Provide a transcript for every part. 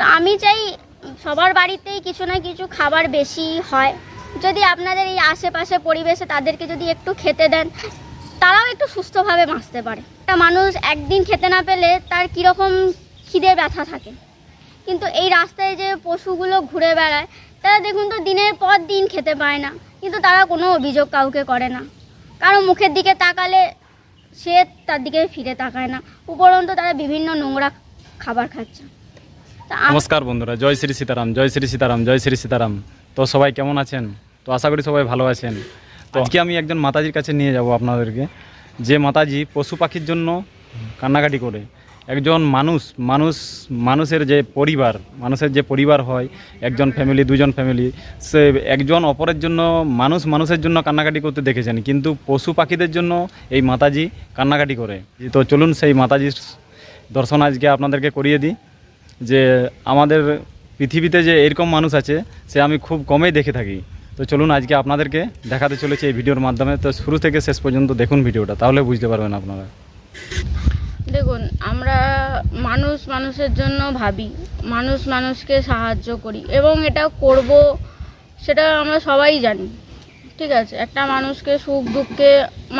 তো আমি চাই সবার বাড়িতেই কিছু না কিছু খাবার বেশি হয়। যদি আপনাদের এই আশেপাশে পরিবেশে তাদেরকে যদি একটু খেতে দেন, তারাও একটু সুস্থভাবে বাঁচতে পারে। একটা মানুষ একদিন খেতে না পেলে তার কীরকম খিদে ব্যথা থাকে। কিন্তু এই রাস্তায় যে পশুগুলো ঘুরে বেড়ায়, তারা দেখুন তো দিনের পর দিন খেতে পায় না। কিন্তু তারা কোনো অভিযোগ কাউকে করে না। কারও মুখের দিকে তাকালে সে তার দিকে ফিরে তাকায় না। উপরন্তু তারা বিভিন্ন নোংরা খাবার খাচ্ছে। নমস্কার বন্ধুরা, জয় শ্রী সীতারাম, জয় শ্রী সীতারাম, জয় শ্রী সীতারাম। তো সবাই কেমন আছেন? তো আশা করি সবাই ভালো আছেন। তো আজকে আমি একজন মাতাজির কাছে নিয়ে যাব আপনাদেরকে। যে মাতাজি পশু পাখির জন্য কান্নাকাটি করে। একজন মানুষ মানুষ, মানুষের যে পরিবার, মানুষের যে পরিবার হয়, একজন ফ্যামিলি দুজন ফ্যামিলি সে একজন অপরের জন্য, মানুষ মানুষের জন্য কান্নাকাটি করতে দেখেছেন। কিন্তু পশু পাখিদের জন্য এই মাতাজি কান্নাকাটি করে। তো চলুন সেই মাতাজির দর্শন আজকে আপনাদেরকে করিয়ে দিই। যে আমাদের পৃথিবীতে যে এরকম মানুষ আছে, সে আমি খুব কমেই দেখে থাকি। তো চলুন আজকে আপনাদেরকে দেখাতে চলেছি এই ভিডিওর মাধ্যমে। তো শুরু থেকে শেষ পর্যন্ত দেখুন ভিডিওটা, তাহলে বুঝতে পারবেন আপনারা। দেখুন, আমরা মানুষ মানুষের জন্য ভাবি, মানুষ মানুষকে সাহায্য করি এবং এটা করব সেটা আমরা সবাই জানি, ঠিক আছে? একটা মানুষকে সুখ দুঃখে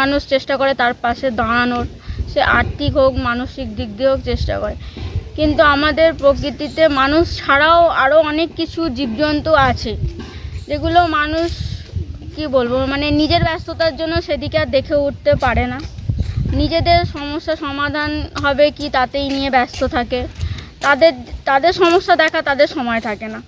মানুষ চেষ্টা করে তার পাশে দাঁড়ানোর, সে আর্থিক হোক, মানসিক দিক দিয়ে হোক চেষ্টা করে। কিন্তু আমাদের প্রকৃতিতে মানুষ ছাড়াও আরও অনেক কিছু জীবজন্তু আছে। যেগুলো মানুষ, কি বলব মানে নিজের ব্যস্ততার জন্য সেদিকে আর দেখে উঠতে পারে না। নিজেদের সমস্যা সমাধান হবে কি তাতেই নিয়ে ব্যস্ত থাকে। তাদের তাদের সমস্যা দেখা তাদের সময় থাকে না।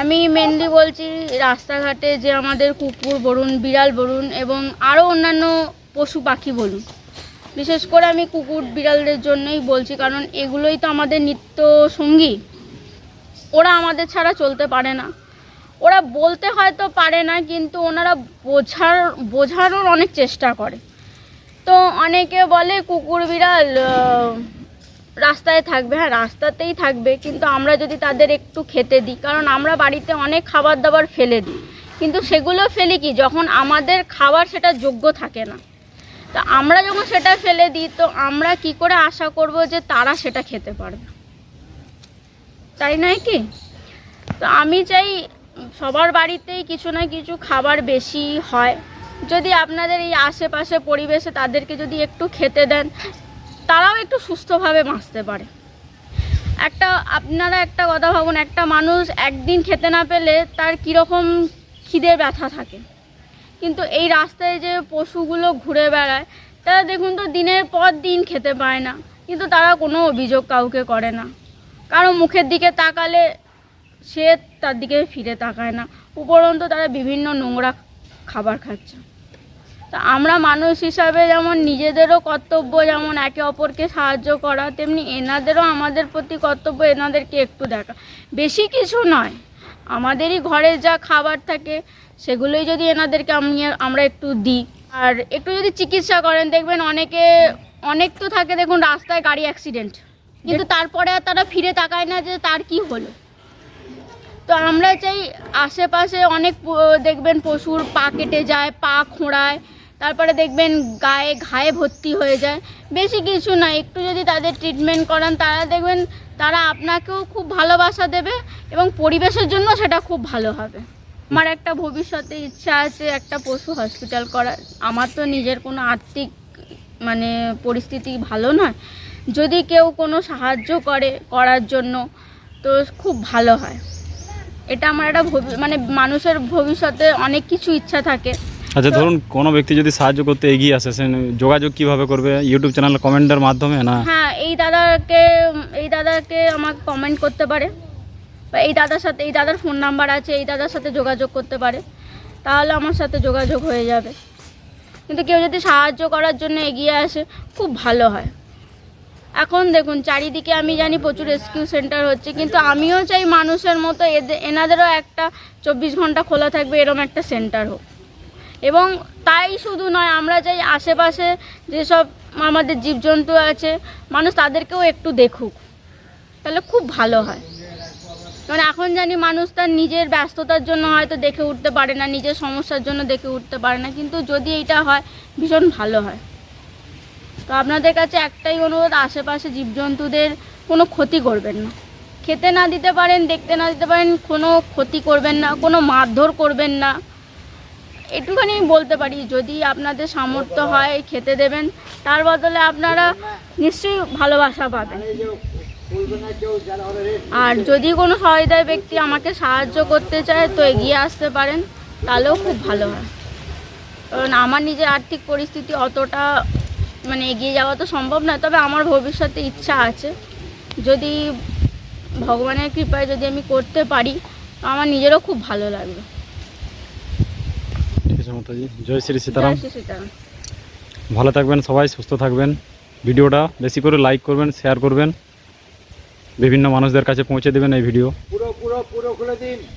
আমি মেনলি বলছি রাস্তাঘাটে যে আমাদের কুকুর বলুন, বিড়াল বলুন এবং আরও অন্যান্য পশু পাখি বলুন। বিশেষ করে আমি কুকুর বিড়ালদের জন্যই বলছি, কারণ এগুলোই তো আমাদের নিত্য সঙ্গী। ওরা আমাদের ছাড়া চলতে পারে না। ওরা বলতে হয়তো পারে না, কিন্তু ওনারা বোঝার, বোঝানোর অনেক চেষ্টা করে। তো অনেকে বলে কুকুর বিড়াল রাস্তায় থাকবে। হ্যাঁ রাস্তাতেই থাকবে, কিন্তু আমরা যদি তাদের একটু খেতে দিই, কারণ আমরা বাড়িতে অনেক খাবার দাবার ফেলে দিই। কিন্তু সেগুলো ফেলি কি? যখন আমাদের খাবার সেটা যোগ্য থাকে না। তো আমরা যখন সেটা ফেলে দিই, তো আমরা কি করে আশা করব যে তারা সেটা খেতে পারবে? তাই নয় কি? তো আমি চাই সবার বাড়িতেই কিছু না কিছু খাবার বেশি হয়। যদি আপনাদের এই আশেপাশে পরিবেশে তাদেরকে যদি একটু খেতে দেন, তারাও একটু সুস্থভাবে বাঁচতে পারে। একটা, আপনারা একটা কথা ভাবুন, একটা মানুষ একদিন খেতে না পেলে তার কীরকম খিদে ব্যথা থাকে। কিন্তু এই রাস্তায় যে পশুগুলো ঘুরে বেড়ায়, তারা দেখুন তো দিনের পর দিন খেতে পায় না। কিন্তু তারা কোনো অভিযোগ কাউকে করে না। কারণ মুখের দিকে তাকালে সে তার দিকে ফিরে তাকায় না। উপরন্তু তারা বিভিন্ন নোংরা খাবার খাচ্ছে। তা আমরা মানুষ হিসাবে যেমন নিজেদেরও কর্তব্য যেমন একে অপরকে সাহায্য করা, তেমনি এনাদেরও আমাদের প্রতি কর্তব্য এনাদেরকে একটু দেখা। বেশি কিছু নয়। আমাদেরই ঘরে যা খাবার থাকে সেগুলোই যদি এনাদেরকে আমি আমরা একটু দিই। আর একটু যদি চিকিৎসা করেন দেখবেন অনেকে অনেক তো থাকে দেখুন রাস্তায় গাড়ি অ্যাক্সিডেন্ট কিন্তু তারপরে আর তারা ফিরে তাকায় না যে তার কি হলো। তো আমরা চাই আশেপাশে অনেক দেখবেন পশুর পা কেটে যায় পা খোঁড়ায় তারপরে দেখবেন গায়ে ঘায়ে ভর্তি হয়ে যায়। বেশি কিছু না একটু যদি তাদের ট্রিটমেন্ট করান তারা দেখবেন তারা আপনাকেও খুব ভালোবাসা দেবে এবং পরিবেশের জন্য সেটা খুব ভালো হবে। আমার একটা ভবিষ্যতে ইচ্ছা আছে একটা পশু হসপিটাল করার। আমার তো নিজের কোনো আর্থিক মানে পরিস্থিতি ভালো নয়। যদি কেউ কোনো সাহায্য করে করার জন্য তো খুব ভালো হয়। এটা আমার একটা মানে মানুষের ভবিষ্যতে অনেক কিছু ইচ্ছা থাকে। আচ্ছা ধরুন কোনো ব্যক্তি যদি সাহায্য করতে এগিয়ে আসে সে যোগাযোগ কীভাবে করবে? ইউটিউব চ্যানেল কমেন্টের মাধ্যমে না? হ্যাঁ এই দাদাকে এই দাদাকে আমাকে কমেন্ট করতে পারে। বা এই দাদার সাথে, এই দাদার ফোন নাম্বার আছে, এই দাদার সাথে যোগাযোগ করতে পারে, তাহলে আমার সাথে যোগাযোগ হয়ে যাবে। কিন্তু কেউ যদি সাহায্য করার জন্য এগিয়ে আসে, খুব ভালো হয়। এখন দেখুন, চারিদিকে আমি জানি প্রচুর রেস্কিউ সেন্টার হচ্ছে, কিন্তু আমিও চাই মানুষের মতো এদের এনাদেরও একটা চব্বিশ ঘণ্টা খোলা থাকবে এরকম একটা সেন্টার হোক। এবং তাই শুধু নয়, আমরা চাই আশেপাশে যেসব আমাদের জীবজন্তু আছে, মানুষ তাদেরকেও একটু দেখুক। তাহলে খুব ভালো হয়। কারণ এখন জানি মানুষ তার নিজের ব্যস্ততার জন্য হয়তো দেখে উঠতে পারে না, নিজের সমস্যার জন্য দেখে উঠতে পারে না। কিন্তু যদি এটা হয়, ভীষণ ভালো হয়। তো আপনাদের কাছে একটাই অনুরোধ, আশেপাশে জীবজন্তুদের কোনো ক্ষতি করবেন না। খেতে না দিতে পারেন, দেখতে না দিতে পারেন, কোনো ক্ষতি করবেন না, কোনো মারধর করবেন না। একটুখানি বলতে পারি, যদি আপনাদের সামর্থ্য হয় খেতে দেবেন, তার বদলে আপনারা নিশ্চয়ই ভালোবাসা পাবেন। আর যদি কোনো সহায়তার ব্যক্তি আমাকে সাহায্য করতে চায় তো এগিয়ে আসতে পারেন তাহলেও খুব ভালো হয়। কারণ আমার নিজের আর্থিক পরিস্থিতি অতটা মানে এগিয়ে যাওয়া তো সম্ভব নয় তবে আমার ভবিষ্যতে ইচ্ছা আছে। যদি ভগবানের কৃপায় যদি আমি করতে পারি তো আমার নিজেরও খুব ভালো লাগবে। ঠিক আছে মাতাজি। জয় শ্রী সীতারাম। ভালো থাকবেন সবাই সুস্থ থাকবেন। ভিডিওটা বেশি করে লাইক করবেন শেয়ার করবেন। বিভিন্ন মানুষদের কাছে পৌঁছে দেবেন এই ভিডিও।